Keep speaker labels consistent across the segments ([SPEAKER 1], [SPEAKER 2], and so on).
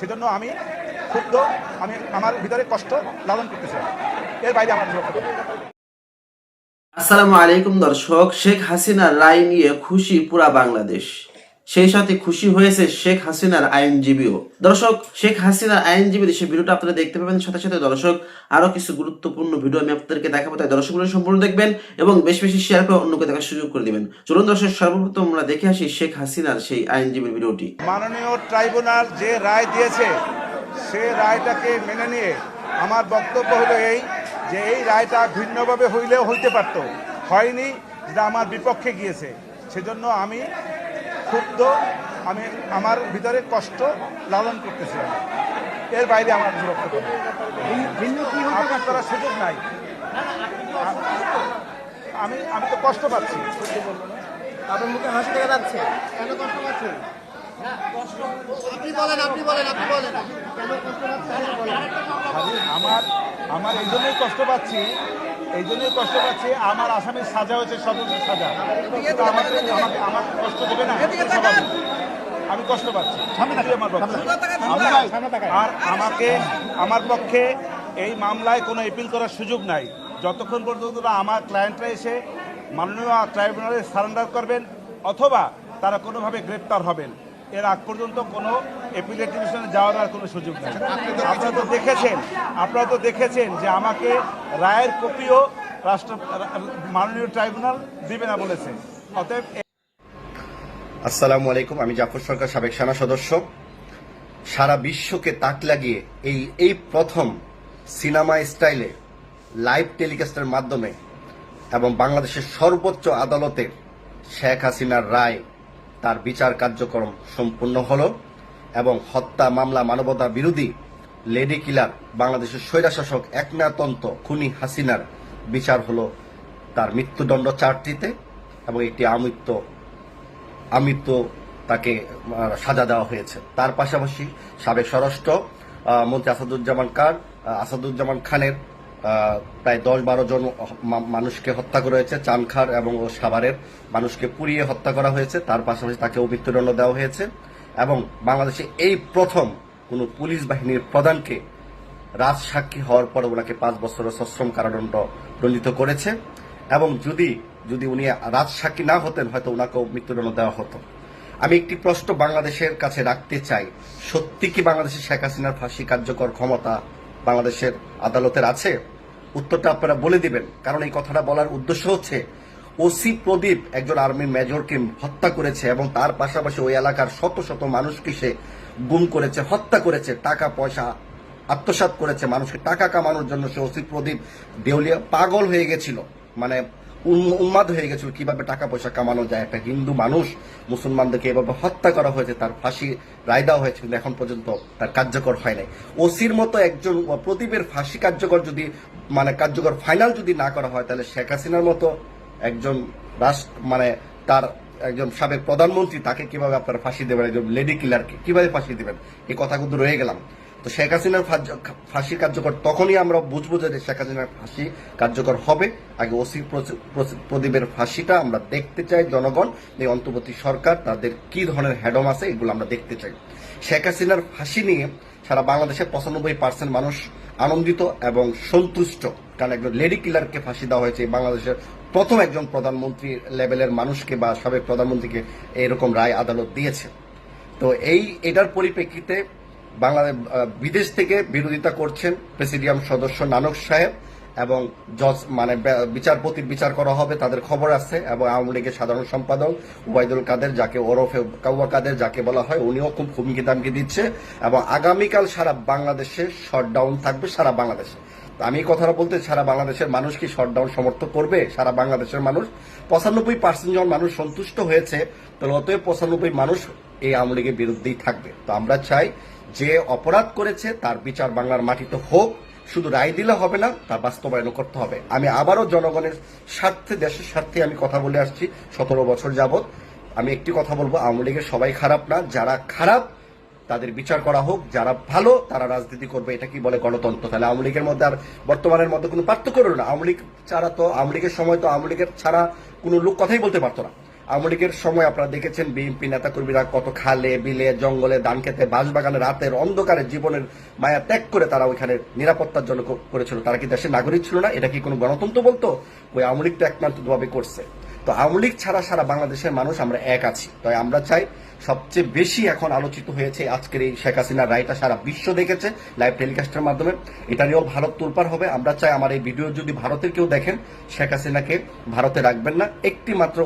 [SPEAKER 1] সেজন্য আমি ক্ষুব্ধ, আমি আমার ভিতরে কষ্ট লালন করতে চাই এর বাইরে আমার
[SPEAKER 2] আসসালামু আলাইকুম দর্শক, শেখ হাসিনা রায় নিয়ে খুশি পুরা বাংলাদেশ। সেই সাথে খুশি হয়েছে শেখ হাসিনার আইনজীবীও। দর্শক, শেখ হাসিনার আইনজীবী সেই ভিডিওটা আপনারা দেখতে পাবেন। সাথে সাথে দর্শক, আরও কিছু গুরুত্বপূর্ণ ভিডিও আমি আপনাদেরকে দেখাবো, তাই দর্শকগুলো সম্পূর্ণ দেখবেন এবং বেশ বেশি শেয়ার করে অন্যকে দেখার সুযোগ করে দিবেন। চলুন দর্শক, সর্বপ্রথম আমরা দেখে আসি শেখ হাসিনার সেই আইনজীবীর ভিডিওটি।
[SPEAKER 1] মাননীয় ট্রাইব্যুনাল যে রায় দিয়েছে, সে রায়টাকে মেনে নিয়ে আমার বক্তব্য হলো এই যে এই রায়টা ভিন্নভাবে হইলেও হইতে পারত। হয়নি, যেটা আমার বিপক্ষে গিয়েছে। সেজন্য আমি ক্ষুব্ধ আমি আমার ভিতরে কষ্ট লালন করতেছি। এর বাইরে আমার কিছু নেই। আপনার করার সুযোগ নাই। আমি আমি তো কষ্ট পাচ্ছি।
[SPEAKER 3] আপনার মুখে হাসি দেখা যাচ্ছে। কেন কষ্ট পাচ্ছেন?
[SPEAKER 1] আমার আমার এই জন্যই কষ্ট পাচ্ছি এই জন্যই কষ্ট পাচ্ছি। আমার আসামির সাজা হয়েছে সর্বোচ্চ সাজা। আমাকে আমাকে আমার কষ্ট দেবে না। আমি কষ্ট পাচ্ছি। আর আমাকে আমার পক্ষে এই মামলায় কোনো এপিল করার সুযোগ নাই। যতক্ষণ পর্যন্ত না আমার ক্লায়েন্টরা এসে মাননীয় ট্রাইব্যুনালে সারেন্ডার করবেন অথবা তারা কোনোভাবে গ্রেপ্তার হবেন। এর আগ পর্যন্ত কোনো এপিলেট ডিভিশনে যাওয়ার আর কোনো সুযোগ নেই। আপনারা তো দেখেছেন আপনারা তো দেখেছেন যে আমাকে রায়ের কপিও রাষ্ট্র মাননীয় ট্রাইব্যুনাল দিবে না বলেছে। অতএব
[SPEAKER 4] আসসালামু আলাইকুম আমি জাফর সরকার সাবেক সেনা সদস্য। সারা বিশ্বকে তাক লাগিয়ে এই এই প্রথম সিনেমা স্টাইলে লাইভ টেলিকাস্টের মাধ্যমে এবং বাংলাদেশের সর্বোচ্চ আদালতে শেখ হাসিনার রায় তার বিচার কার্যক্রম সম্পূর্ণ হল এবং হত্যা মামলা মানবতা বিরোধী লেডি কিলার বাংলাদেশের স্বৈরাশাসক একনাতন্ত খুনি হাসিনার বিচার হলো তার মৃত্যুদণ্ড চারটিতে এবং একটি আমৃত্য, আমৃত্যু তাকে সাজা দেওয়া হয়েছে। তার পাশাপাশি সাবেক স্বরাষ্ট্র মন্ত্রী আসাদুজ্জামান খান আসাদুজ্জামান খানের প্রায় দশ বারো জন মানুষকে হত্যা করা হয়েছে চানখার এবং ও সাভারের মানুষকে পুড়িয়ে হত্যা করা হয়েছে। তার পাশাপাশি তাকেও মৃত্যুদণ্ড দেওয়া হয়েছে এবং বাংলাদেশে এই প্রথম কোনো পুলিশ বাহিনীর প্রধানকে রাজসাক্ষী হওয়ার পর ওনাকে পাঁচ বছরের সশ্রম কারাদণ্ড দণ্ডিত করেছে এবং যদি যদি উনি রাজসাক্ষী না হতেন, হয়তো ওনাকেও মৃত্যুদণ্ড দেওয়া হতো। আমি একটি প্রশ্ন বাংলাদেশের কাছে রাখতে চাই। সত্যি কি বাংলাদেশের শেখ হাসিনার ফাঁসি কার্যকর ক্ষমতা বাংলাদেশের আদালতের আছে। উত্তরটা আপনারা বলে দিবেন। কারণ এই কথাটা বলার উদ্দেশ্য হচ্ছে, ওসি প্রদীপ একজন আর্মি মেজরকে হত্যা করেছে এবং তার পাশাপাশি ওই এলাকার শত শত মানুষকে সে গুম করেছে, হত্যা করেছে, টাকা, পয়সা আত্মসাত করেছে, মানুষকে টাকা কামানোর জন্য সে ওসি প্রদীপ দেউলিয়া পাগল হয়ে গেছিল। মানে উন্মাদ হয়ে গেছিল, কীভাবে টাকা পয়সা কামানো যায়? একটা হিন্দু মানুষ মুসলমানদেরকে এভাবে হত্যা করা হয়েছে, তার ফাঁসি রায় দেওয়া হয়েছে, কিন্তু এখন পর্যন্ত তার কার্যকর হয় নাই। ওসির মতো একজন প্রদীপের ফাঁসি কার্যকর যদি মানে কার্যকর ফাইনাল যদি না করা হয়, তাহলে শেখ হাসিনার মতো একজন রাষ্ট্র মানে তার একজন সাবেক প্রধানমন্ত্রী তাকে কীভাবে আপনারা ফাঁসি দেবেন, একজন লেডি কিলারকে কীভাবে ফাঁসি দেবেন? এই কথা কিন্তু রয়ে গেলাম। তো শেখ হাসিনার ফাঁসি কার্যকর তখনই আমরা বুঝব যে শেখ হাসিনার ফাঁসি কার্যকর হবে। আগে ওসি প্রদীপের ফাঁসিটা আমরা দেখতে চাই জনগণ, এই অন্তর্বর্তী সরকার, তাদের কি ধরনের হ্যাডম আছে এগুলো আমরা দেখতে চাই। শেখ হাসিনার ফাঁসি নিয়ে সারা বাংলাদেশের পঁচানব্বই পার্সেন্ট মানুষ আনন্দিত এবং সন্তুষ্ট। কারণ একজন লেডি কিলারকে ফাঁসি দেওয়া হয়েছে বাংলাদেশের প্রথম একজন প্রধানমন্ত্রী লেভেলের মানুষকে বা সাবেক প্রধানমন্ত্রীকে এরকম রায় আদালত দিয়েছে। তো এই, এটার পরিপ্রেক্ষিতে বাংলাদেশ বিদেশ থেকে বিরোধিতা করছেন প্রেসিডিয়াম সদস্য নানক সাহেব এবং জজ মানে বিচারপতির বিচার করা হবে, তাদের খবর আছে এবং আওয়ামী লীগের সাধারণ সম্পাদক ওবায়দুল কাদের, যাকে ওরফে কাউয়া কাদের যাকে বলা হয়, উনিও খুব হুমকি দামকি দিচ্ছে এবং আগামীকাল সারা বাংলাদেশে শটডাউন থাকবে, সারা বাংলাদেশে। আমি কথাটা বলতে, সারা বাংলাদেশের মানুষ কি শটডাউন সমর্থন করবে? সারা বাংলাদেশের মানুষ? পঁচানব্বই পার্সেন্ট যখন মানুষ সন্তুষ্ট হয়েছে, তাহলে অতএব পঁচানব্বই মানুষ এই আওয়ামী লীগের বিরুদ্ধেই থাকবে। তো আমরা চাই যে অপরাধ করেছে তার বিচার বাংলার মাটিতে হোক, শুধু রায় দিলে হবে না, তার বাস্তবায়ন করতে হবে। আমি আবারও জনগণের স্বার্থে, দেশের স্বার্থে আমি কথা বলে আসছি, সতেরো বছর যাবৎ। আমি একটি কথা বলব, আওয়ামী লীগের সবাই খারাপ না, যারা খারাপ, তাদের বিচার করা হোক, যারা ভালো, তারা রাজনীতি করবে, এটা কি বলে গণতন্ত্র? তাহলে আওয়ামী লীগের মধ্যে আর বর্তমানের মধ্যে কোনো পার্থক্য রইল না। আওয়ামী লীগ ছাড়া তো, আওয়ামী লীগের সময় তো আওয়ামী লীগের ছাড়া কোনো লোক কথাই বলতে পারতো না। লীগের সময় আপনারা দেখেছেন, বিএনপি নেতাকর্মীরা কত খালে, বিলে, জঙ্গলে ধান খেতে বাঁশবাগানে রাতের অন্ধকারে জীবনের মায়া ত্যাগ করে তারা ওইখানে নিরাপত্তার জন্য করেছিল। তারা কি দেশের নাগরিক ছিল না? এটা কি কোনো গণতন্ত্র বলতো? ওই আওয়ামী তো একমাত্র ভাবে করছে। তো আওয়ামী লীগ ছাড়া সারা বাংলাদেশের মানুষ আমরা এক আছি। তাই আমরা চাই সবচেয়ে বেশি এখন আলোচিত হয়েছে আজকের এই শেখ হাসিনার রায়টা সারা বিশ্ব দেখেছে লাইভ টেলিকাস্টের মাধ্যমে। এটা নিয়েও ভারত তোলপার হবে। আমরা চাই আমার এই ভিডিও যদি ভারতের কেউ দেখেন, শেখ হাসিনাকে ভারতে রাখবেন না। একটি মাত্র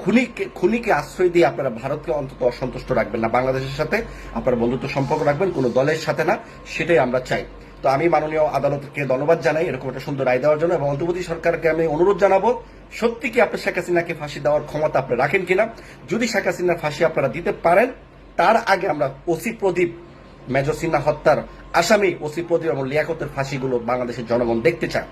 [SPEAKER 4] খুনিকে খুনিকে আশ্রয় দিয়ে আপনারা ভারতকে অন্তত অসন্তুষ্ট রাখবেন না। বাংলাদেশের সাথে আপনারা বন্ধুত্ব সম্পর্ক রাখবেন, কোনো দলের সাথে না। সেটাই আমরা চাই। তো আমি মাননীয় আদালতকে ধন্যবাদ জানাই এরকম একটা সুন্দর রায় দেওয়ার জন্য এবং অন্তর্বর্তী সরকারকে আমি অনুরোধ জানাব সত্যি কি আপনি শেখ হাসিনাকে ফাঁসি দেওয়ার ক্ষমতা আপনি রাখেন কিনা? যদি শেখ হাসিনার ফাঁসি আপনারা দিতে পারেন, তার আগে আমরা ওসি প্রদীপ, মেজর সিনহা হত্যার আসামি ওসি প্রদীপ এবং লিয়াকতের ফাঁসিগুলো বাংলাদেশের জনগণ দেখতে চায়।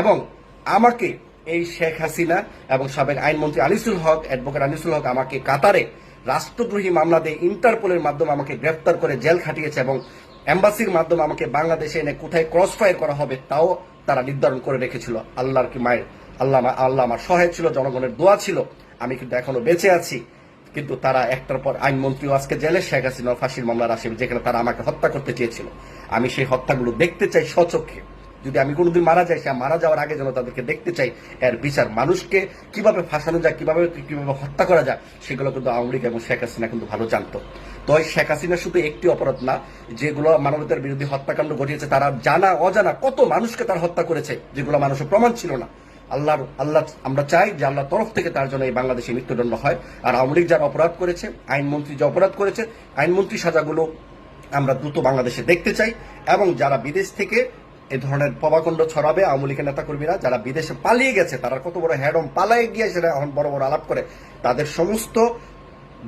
[SPEAKER 4] এবং আমাকে এই শেখ হাসিনা এবং সাবেক আইনমন্ত্রী আনিসুল হক, অ্যাডভোকেট আনিসুল হক আমাকে কাতারে রাষ্ট্রদ্রোহী মামলা দিয়ে ইন্টারপোলের মাধ্যমে আমাকে গ্রেফতার করে জেল খাটিয়েছে এবং এম্বাসির মাধ্যমে আমাকে বাংলাদেশে এনে কোথায় ক্রস ফায়ার করা হবে, তাও তারা নির্ধারণ করে রেখেছিল। আল্লাহর কি মায়ের আল্লাহ আল্লাহ আমার সহায় ছিল, জনগণের দোয়া ছিল, আমি কিন্তু এখনও বেঁচে আছি। কিন্তু তারা একটার পর আইনমন্ত্রীও আজকে জেলে, শেখ হাসিনা ফাঁসির মামলার আসামি যেখানে তারা আমাকে হত্যা করতে চেয়েছিল। আমি সেই হত্যাগুলো দেখতে চাই সচক্ষে যদি আমি কোনোদিন মারা যাই, সে মারা যাওয়ার আগে যেন তাদেরকে দেখতে চাই, এর বিচার মানুষকে কীভাবে ফাঁসানো যায়, কীভাবে কীভাবে হত্যা করা যায়, সেগুলো কিন্তু আওয়ামী লীগ এবং শেখ হাসিনা কিন্তু ভালো জানতো। তো শেখ হাসিনা শুধু একটি অপরাধ না, যেগুলো মানবতার বিরুদ্ধে হত্যাকাণ্ড ঘটিয়েছে, তারা জানা, অজানা কত মানুষকে তার হত্যা করেছে, যেগুলো মানুষের প্রমাণ ছিল না। আল্লাহর, আল্লাহ আমরা চাই যে আল্লাহর তরফ থেকে তার জন্য এই বাংলাদেশে মৃত্যুদণ্ড হয়। আর আওয়ামী লীগ যারা অপরাধ করেছে, আইনমন্ত্রী যে অপরাধ করেছে, আইনমন্ত্রী সাজাগুলো আমরা দ্রুত বাংলাদেশে দেখতে চাই। এবং যারা বিদেশ থেকে এই ধরনের পবাকণ্ড ছড়াবে, আওয়ামী লীগের নেতাকর্মীরা, যারা বিদেশে পালিয়ে গেছে, তারা কত বড় হ্যাডম পালায়ে গিয়ে সেটা এখন বড় বড় আলাপ করে। তাদের সমস্ত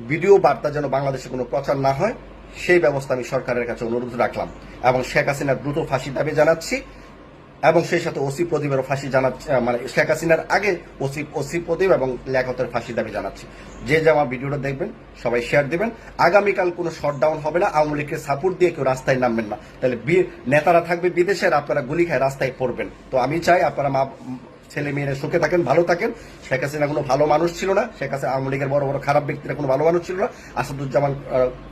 [SPEAKER 4] ভিডিও বার্তা যেন বাংলাদেশে কোনো প্রচার না হয়, সেই ব্যবস্থা আমি সরকারের কাছে অনুরোধ রাখলাম। এবং শেখ হাসিনার দ্রুত ফাঁসি দাবি জানাচ্ছি। এবং সেই সাথে ওসি প্রদীপেরও ফাঁসি জানাচ্ছি মানে শেখ হাসিনার আগে ওসি ওসি প্রদীপ এবং লেখতের ফাঁসি দাবি জানাচ্ছি। যে যে আমার ভিডিওটা দেখবেন, সবাই শেয়ার দিবেন। আগামীকাল কোনো শটডাউন হবে না, আওয়ামী লীগকে সাপোর্ট দিয়ে কেউ রাস্তায় নামবেন না। তাহলে নেতারা থাকবে বিদেশের, আপনারা গুলি খায় রাস্তায় পড়বেন। তো আমি চাই আপনারা মা ছেলে মেয়েরা সুখে থাকেন, ভালো থাকেন। শেখ হাসিনা কোনো ভালো মানুষ ছিল না। শেখ হাসিনা আওয়ামী লীগের বড় বড় খারাপ ব্যক্তিরা কোনো ভালো মানুষ ছিল না। আসাদুজ্জামান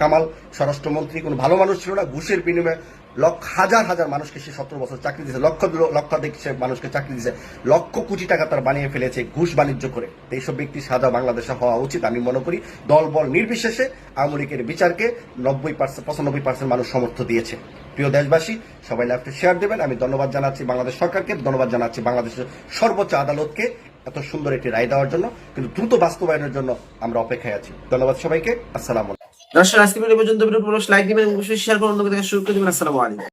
[SPEAKER 4] কামাল, স্বরাষ্ট্রমন্ত্রী কোনো ভালো মানুষ ছিল না। ঘুষের বিনিময়ে লক্ষ, হাজার হাজার মানুষকে সে সতেরো বছর চাকরি দিয়েছে, লক্ষ লক্ষাধিক সে মানুষকে চাকরি দিয়েছে, লক্ষ কোটি টাকা তার বানিয়ে ফেলেছে ঘুষ বাণিজ্য করে। এইসব ব্যক্তি সাজা বাংলাদেশে হওয়া উচিত আমি মনে করি। দল বল নির্বিশেষে আওয়ামী বিচারকে নব্বই পার্সেন্ট, পঁচানব্বই পার্সেন্ট মানুষ সমর্থ দিয়েছে। প্রিয় দেশবাসী, সবাই লাইভটা শেয়ার দেবেন। আমি ধন্যবাদ জানাচ্ছি বাংলাদেশ সরকারকে, ধন্যবাদ জানাচ্ছি বাংলাদেশের সর্বোচ্চ আদালতকে এত সুন্দর একটি রায় দেওয়ার জন্য। কিন্তু দ্রুত বাস্তবায়নের জন্য আমরা অপেক্ষায় আছি। ধন্যবাদ সবাইকে। আসসালাম
[SPEAKER 2] দর্শক আজকে পর্যন্ত ভিডিও লাইক দিবেন অবশ্যই শেয়ার করুন। করে আসসালামু আলাইকুম।